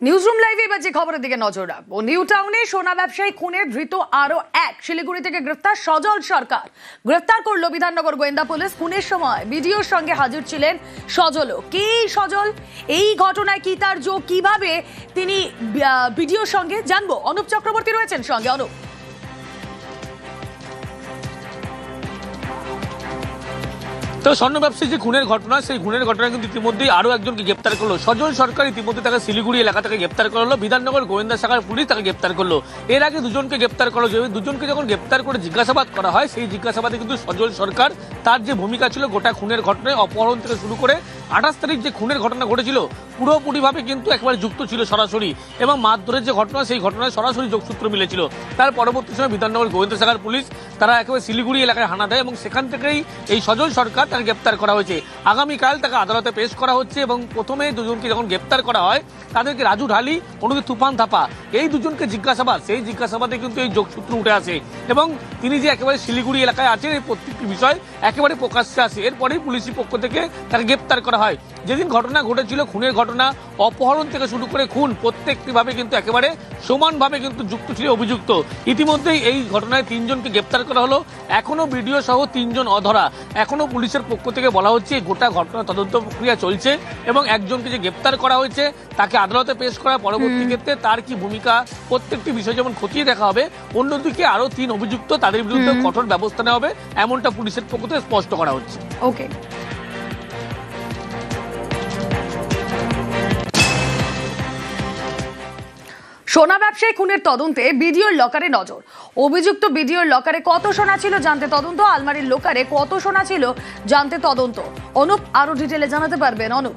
Newsroom লাইভে এবার যে খবরের দিকে নজর রাখব। নিউ টাউনে সোনা ব্যবসায়ী খুনের ধৃত আরও এক। শিলিগুড়ি থেকে গ্রেফতার সজল সরকার। গ্রেফতার করল বিধাননগর গোয়েন্দা পুলিশ। খুনের সময় বিডিওর সঙ্গে হাজির ছিলেন সজলও। কে সজল? এই ঘটনায় কি তার যোগ কীভাবে তিনি বিডিওর সঙ্গে? জানব। অনুপ চক্রবর্তী রয়েছেন সঙ্গে। অনুপ। তো স্বর্ণ ব্যবসায়ী যে খুনের ঘটনা, সেই খুনের ঘটনা কিন্তু ইতিমধ্যেই আরও একজনকে গ্রেপ্তার করল। সজল সরকার ইতিমধ্যে তাকে শিলিগুড়ি এলাকা থেকে গ্রেপ্তার করল, বিধাননগর, গোয়েন্দা শাখার পুলিশ তাকে গ্রেপ্তার করল। এর আগে দুজনকে গ্রেপ্তার করা যাবে দুজনকে যখন গ্রেপ্তার করে জিজ্ঞাসাবাদ করা হয়, সেই জিজ্ঞাসাবাদে কিন্তু সজল সরকার তার যে ভূমিকা ছিল গোটা খুনের ঘটনায় অপহরণ থেকে শুরু করে আঠাশ তারিখ যে খুনের ঘটনা ঘটেছিল পুরোপুরিভাবে কিন্তু একবারে যুক্ত ছিল সরাসরি এবং মারধরের যে ঘটনা, সেই ঘটনায় সরাসরি যোগসূত্র মিলেছিল। তার পরবর্তী সময় বিধাননগর গোয়েন্দা শাখার পুলিশ, তারা একেবারে শিলিগুড়ি এলাকায় হানা দেয় এবং সেখান থেকেই এই সজল সরকার তাকে গ্রেপ্তার করা হয়েছে। আগামীকাল তাকে আদালতে পেশ করা হচ্ছে এবং প্রথমে দুজনকে যখন গ্রেপ্তার করা হয়, তাদেরকে রাজু ঢালি অনুদি তুফান থাপা, এই দুজনকে জিজ্ঞাসাবাদ, সেই জিজ্ঞাসাবাদে কিন্তু এই যোগসূত্র উঠে আসে এবং তিনি যে একেবারে শিলিগুড়ি এলাকায় আছেন, এই প্রত্যেকটি বিষয় একেবারে প্রকাশ্যে আসে। এরপরেই পুলিশি পক্ষ থেকে তাকে গ্রেপ্তার করা হয়। যেদিন ঘটনা ঘটেছিল খুনের ঘটনা অপহরণ থেকে শুরু করে খুন প্রত্যেকটি ভাবে কিন্তু একেবারে সমানভাবে কিন্তু যুক্ত ছিল অভিযুক্ত। ইতিমধ্যেই এই ঘটনায় তিনজনকে গ্রেপ্তার করা হলো। এখনও ভিডিও সহ তিনজন অধরা। এখনও পুলিশের পক্ষ থেকে বলা হচ্ছে গোটা ঘটনা তদন্ত প্রক্রিয়া চলছে এবং একজনকে যে গ্রেপ্তার করা হয়েছে তাকে আদালতে পেশ করা পরবর্তী ক্ষেত্রে তার কি ভূমিকা প্রত্যেকটি বিষয় যেমন খতিয়ে দেখা হবে অন্যদিকে আরও তিন অভিযুক্ত তাদের বিরুদ্ধে কঠোর ব্যবস্থা নেওয়া হবে এমনটা পুলিশের পক্ষ থেকে স্পষ্ট করা হচ্ছে। ওকে। সোনা ব্যবসায়ী খুনের তদন্তে বিডিওর লকারে নজর। অভিযুক্ত বিডিওর লকারে কত সোনা ছিল জানতে তদন্ত, আলমারির লোকারে কত সোনা ছিল জানতে তদন্ত। অনুপ আরও ডিটেলে জানাতে পারবেন, অনুপ।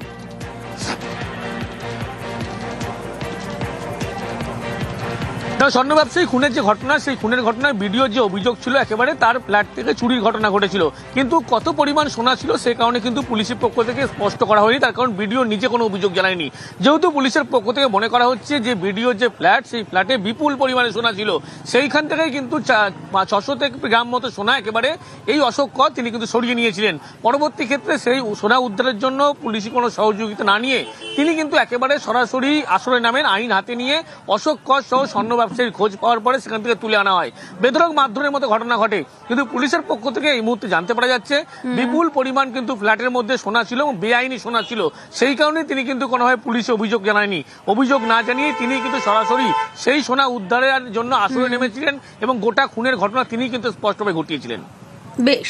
না, স্বর্ণ ব্যবসায়ী খুনের যে ঘটনা সেই খুনের ঘটনার ভিডিও যে অভিযোগ ছিল একেবারে তার ফ্ল্যাট থেকে চুরির ঘটনা ঘটেছিল। কিন্তু কত পরিমাণ সোনা ছিল সে কারণে কিন্তু পুলিশের পক্ষ থেকে স্পষ্ট করা হয়নি। তার কারণ ভিডিও নিজে কোনো অভিযোগ জানায়নি। যেহেতু পুলিশের পক্ষ থেকে মনে করা হচ্ছে যে ভিডিওর যে ফ্ল্যাট সেই ফ্ল্যাটে বিপুল পরিমাণে সোনা ছিল। সেইখান থেকেই কিন্তু ছশো থেকে গ্রাম মতো সোনা একেবারে এই অশোক কর তিনি কিন্তু সরিয়ে নিয়েছিলেন। পরবর্তী ক্ষেত্রে সেই সোনা উদ্ধারের জন্য পুলিশি কোনো সহযোগিতা না নিয়ে তিনি কিন্তু একেবারে সরাসরি আসরে নামেন আইন হাতে নিয়ে অশোক কর সহ স্বর্ণ ব্যবসায়ীর খোঁজ পাওয়ার পরে সেখান থেকে তুলে আনা হয়। বেদরক মাধ্যমের মতো ঘটনা ঘটে। কিন্তু পুলিশের পক্ষ থেকে এই মুহূর্তে জানতে পারা যাচ্ছে বিপুল পরিমাণ কিন্তু ফ্ল্যাটের মধ্যে সোনা ছিল এবং বেআইনি সোনা ছিল। সেই কারণে তিনি কিন্তু কোনোভাবে পুলিশে অভিযোগ জানায়নি। অভিযোগ না জানিয়ে তিনি কিন্তু সরাসরি সেই সোনা উদ্ধারের জন্য আসরে নেমেছিলেন এবং গোটা খুনের ঘটনা তিনি কিন্তু স্পষ্টভাবে ঘটিয়েছিলেন। বেশ।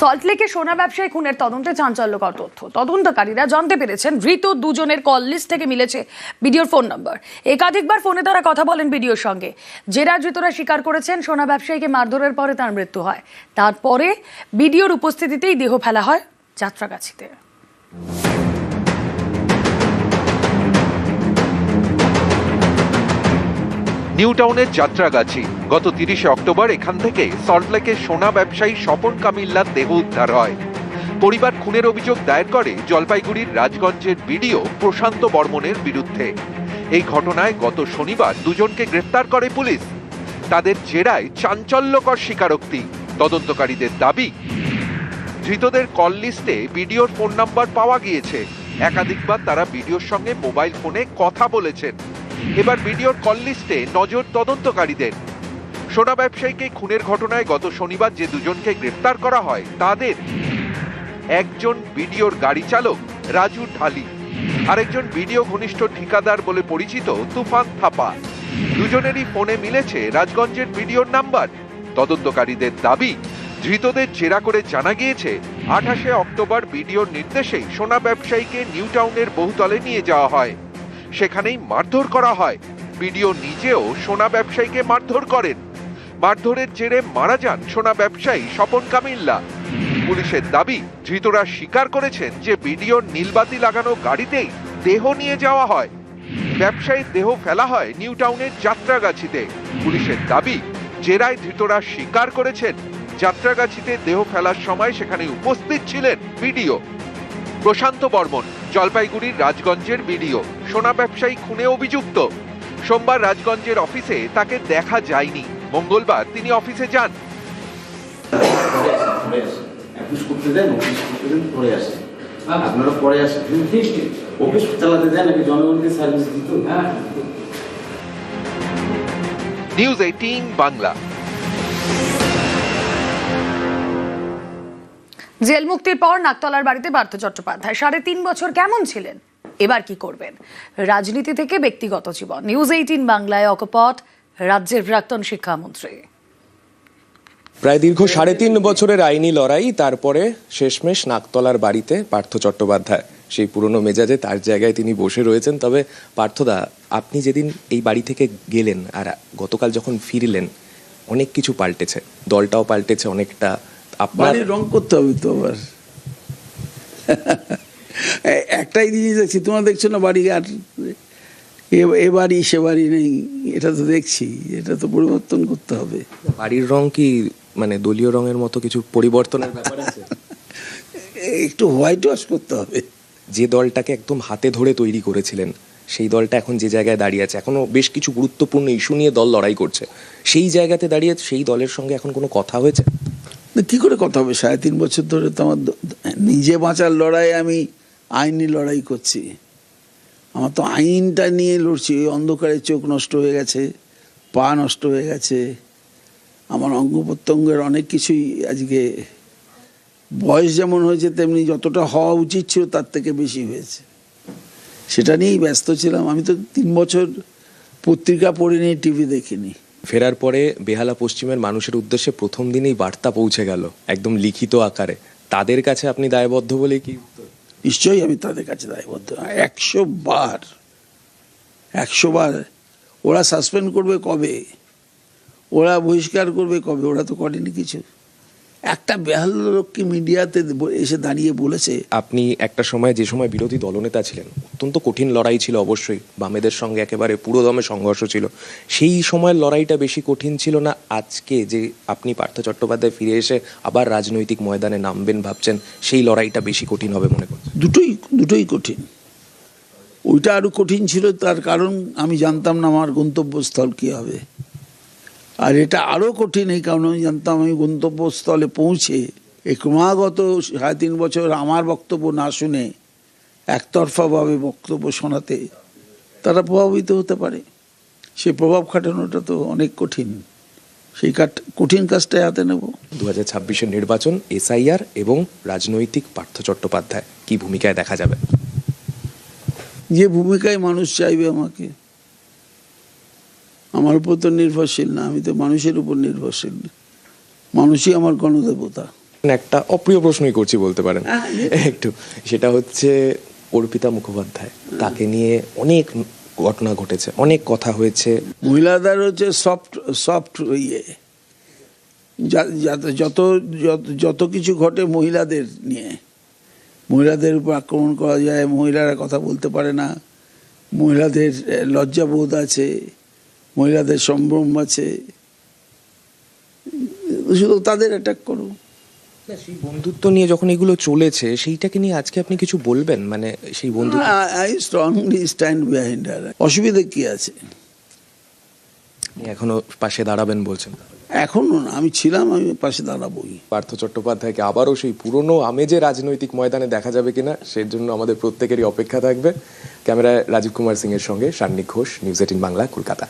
সল্টলেকে সোনা ব্যবসায়ী খুনের তদন্তে চাঞ্চল্যকর তথ্য। তদন্তকারীরা জানতে পেরেছেন, ধৃত দুজনের কল লিস্ট থেকে মিলেছে বিডিওর ফোন নম্বর। একাধিকবার ফোনে তারা কথা বলেন বিডিওর সঙ্গে। জেরা ধৃতরা স্বীকার করেছেন, সোনা ব্যবসায়ীকে মারধরের পরে তার মৃত্যু হয়। তারপরে বিডিওর উপস্থিতিতেই দেহ ফেলা হয় যাত্রাগাছিতে। নিউ টাউনের যাত্রাগাছি। গত তিরিশে অক্টোবর এখান থেকে সল্টলেকের সোনা ব্যবসায়ী স্বপন কামিল্লার দেহ উদ্ধার হয়। পরিবার খুনের অভিযোগ দায়ের করে জলপাইগুড়ির রাজগঞ্জের বিডিও প্রশান্ত বর্মনের বিরুদ্ধে। এই ঘটনায় গত শনিবার দুজনকে গ্রেফতার করে পুলিশ। তাদের জেরায় চাঞ্চল্যকর স্বীকারোক্তি। তদন্তকারীদের দাবি, ধৃতদের কল লিস্টে বিডিওর ফোন নাম্বার পাওয়া গিয়েছে। একাধিকবার তারা বিডিওর সঙ্গে মোবাইল ফোনে কথা বলেছেন। এবার বিডিওর কল লিস্টে নজর তদন্তকারীদের। সোনা ব্যবসায়ীকে খুনের ঘটনায় গত শনিবার যে দুজনকে গ্রেফতার করা হয়, তাদের একজন বিডিওর গাড়ি চালক, রাজু ঢালি, আরেকজন বিডিও ঘনিষ্ঠ ঠিকাদার বলে পরিচিত তুফান থাপা। দুজনেরই ফোনে মিলেছে রাজগঞ্জের বিডিওর নাম্বার। তদন্তকারীদের দাবি, ধৃতদের জেরা করে জানা গিয়েছে, আঠাশে অক্টোবর বিডিওর নির্দেশেই সোনা ব্যবসায়ীকে নিউ টাউনের বহুতলে নিয়ে যাওয়া হয়। সেখানেই মারধর করা হয়। বিডিও নিজেও সোনা ব্যবসায়ীকে মারধর করেন। মারধরের জেরে মারা যান সোনা ব্যবসায়ী স্বপন কামিল্লা। পুলিশের দাবি, ধৃতরা স্বীকার করেছেন যে বিডিওর নীলবাতি লাগানো গাড়িতেই দেহ নিয়ে যাওয়া হয়। ব্যবসায়ীর দেহ ফেলা হয় নিউ টাউনের যাত্রাগাছিতে। পুলিশের দাবি, জেরায় ধৃতরা স্বীকার করেছেন, যাত্রাগাছিতে দেহ ফেলার সময় সেখানে উপস্থিত ছিলেন বিডিও। প্রশান্ত বর্মন, জলপাইগুড়ির রাজগঞ্জের বিডিও। সোনা ব্যবসায়ী খুনে অভিযুক্ত। সোমবার রাজগঞ্জের অফিসে তাকে দেখা যায়নি। মঙ্গলবার তিনি অফিসে যান। আপনারা পরে আসেন। অফিস চালাতে দেন জনগণকে সার্ভিস দিত হ্যাঁ নিউজ এইটিন বাংলা। জেল মুক্তির পর নাকতলার বাড়িতে পার্থ চট্টোপাধ্যায়। সাড়ে তিন বছর কেমন ছিলেন? এবার কি করবেন? রাজনীতি থেকে ব্যক্তিগত জীবন। নিউজ এইটিন বাংলায় অকপট রাজ্যের প্রাক্তন শিক্ষামন্ত্রী। প্রায় দীর্ঘ সাড়ে তিন বছরের আইনি লড়াই তারপরে শেষমেশ নাকতলার বাড়িতে পার্থ চট্টোপাধ্যায়। সেই পুরনো মেজাজে তার জায়গায় তিনি বসে রয়েছেন। তবে পার্থদা আপনি যেদিন এই বাড়ি থেকে গেলেন আর গতকাল যখন ফিরলেন অনেক কিছু পাল্টেছে। দলটাও পাল্টেছে অনেকটা আপনার রং করতে হবে তো আবার। একটাই জিনিস দেখছি তোমরা দেখছ না বাড়ি আর এ- বাড়ি সে বাড়ি নেই এটা তো দেখছি এটা তো পরিবর্তন করতে হবে। বাড়ির রং কি মানে দলীয় রঙের মতো কিছু পরিবর্তনের ব্যাপার আছে? একটু হোয়াইট ওয়াশ করতে হবে। যে দলটাকে একদম হাতে ধরে তৈরি করেছিলেন সেই দলটা এখন যে জায়গায় দাঁড়িয়ে আছে এখনও বেশ কিছু গুরুত্বপূর্ণ ইস্যু নিয়ে দল লড়াই করছে। সেই জায়গাতে দাঁড়িয়ে সেই দলের সঙ্গে এখন কোনো কথা হয়েছে? কি করে কথা হবে? সাড়ে তিন বছর ধরে তো আমার নিজে বাঁচার লড়াই আমি আইনি লড়াই করছি। আমার তো আইনটা নিয়ে লড়ছি। ওই অন্ধকারে চোখ নষ্ট হয়ে গেছে, পা নষ্ট হয়ে গেছে। আমার অঙ্গ প্রত্যঙ্গের অনেক কিছুই আজকে বয়স যেমন হয়েছে, তেমনি যতটা হওয়া উচিত ছিল, তার থেকে বেশি হয়েছে। সেটা নিয়েই ব্যস্ত ছিলাম। আমি তো তিন বছর পত্রিকা পড়িনি, টিভি দেখিনি। ফেরার পরে বেহালা পশ্চিমের মানুষের উদ্দেশ্যে প্রথম দিনেই বার্তা পৌঁছে গেল, একদম লিখিত আকারে। তাদের কাছে আপনি দায়বদ্ধ বলে কি নিশ্চয়ই আমি তাদের কাছে দায়বদ্ধ একশো বার একশো বার ওরা সাসপেন্ড করবে কবে? ওরা বহিষ্কার করবে কবে? ওরা তো করেনি কিছু। একটা বেহাল লোককে মিডিয়াতে এসে দাঁড়িয়ে বলেছে, আপনি একটা সময় যে সময় বিরোধী দলনেতা ছিলেন, অত্যন্ত কঠিন লড়াই ছিল অবশ্যই। বামেদের সঙ্গে একেবারে পুরোদমে সংঘর্ষ ছিল। সেই সময়ের লড়াইটা বেশি কঠিন ছিল না। আজকে যে আপনি পার্থ চট্টোপাধ্যায় ফিরে এসে আবার রাজনৈতিক ময়দানে নামবেন ভাবছেন, সেই লড়াইটা বেশি কঠিন হবে মনে করছেন দুটোই দুটোই কঠিন। ওইটা আরও কঠিন ছিল, তার কারণ আমি জানতাম না আমার গন্তব্যস্থল কি হবে। আর এটা আরও কঠিন, এই কারণে আমি জানতাম আমি গন্তব্যস্থলে পৌঁছে এই ক্রমাগত সাড়ে তিন বছর আমার বক্তব্য না শুনে একতরফাভাবে বক্তব্য শোনাতে তারা প্রভাবিত হতে পারে। সে প্রভাব খাটানোটা তো অনেক কঠিন। সেই কঠিন কাজটাই হাতে নেব। দু হাজার ছাব্বিশের নির্বাচন এসআইআর এবং রাজনৈতিক পার্থ চট্টোপাধ্যায় কি ভূমিকায় দেখা যাবে? যে ভূমিকায় মানুষ চাইবে আমাকে আমার উপর তো নির্ভরশীল না আমি তো মানুষের উপর নির্ভরশীল। মানুষই আমার গণদেবতা। একটা অপ্রিয় প্রশ্নই করছি বলতে পারেন। হ্যাঁ, একটু সেটা হচ্ছে অর্পিতা মুখোপাধ্যায় তাকে নিয়ে অনেক ঘটনা ঘটেছে, অনেক কথা হয়েছে। মহিলাদের হচ্ছে সফট সফট ইয়ে। যত, যত- কিছু ঘটে মহিলাদের নিয়ে। মহিলাদের উপর আক্রমণ করা যায়, মহিলারা কথা বলতে পারে না। মহিলাদের লজ্জাবোধ আছে, মহিলাদের সম্ভ্রম আছে। শুধু তাদের অ্যাটাক করো সেই বন্ধুত্ব নিয়ে যখন এগুলো চলেছে সেইটাকে নিয়ে আজকে আপনি কিছু বলবেন? মানে সেই বন্ধুত্ব আই স্ট্রংলি স্ট্যান্ড বিহাইন্ড অসুবিধা কি আছে? এখনও পাশে দাঁড়াবেন বলছেন। এখনও না আমি ছিলাম আমি পাশে দাঁড়াবোই। পার্থ চট্টোপাধ্যায়কে আবারও সেই পুরনো আমেজে রাজনৈতিক ময়দানে দেখা যাবে কিনা সেই জন্য আমাদের প্রত্যেকেরই অপেক্ষা থাকবে। ক্যামেরায় রাজীব কুমার সিং এর সঙ্গে সান্নিক ঘোষ নিউজ এইটিন বাংলা কলকাতা।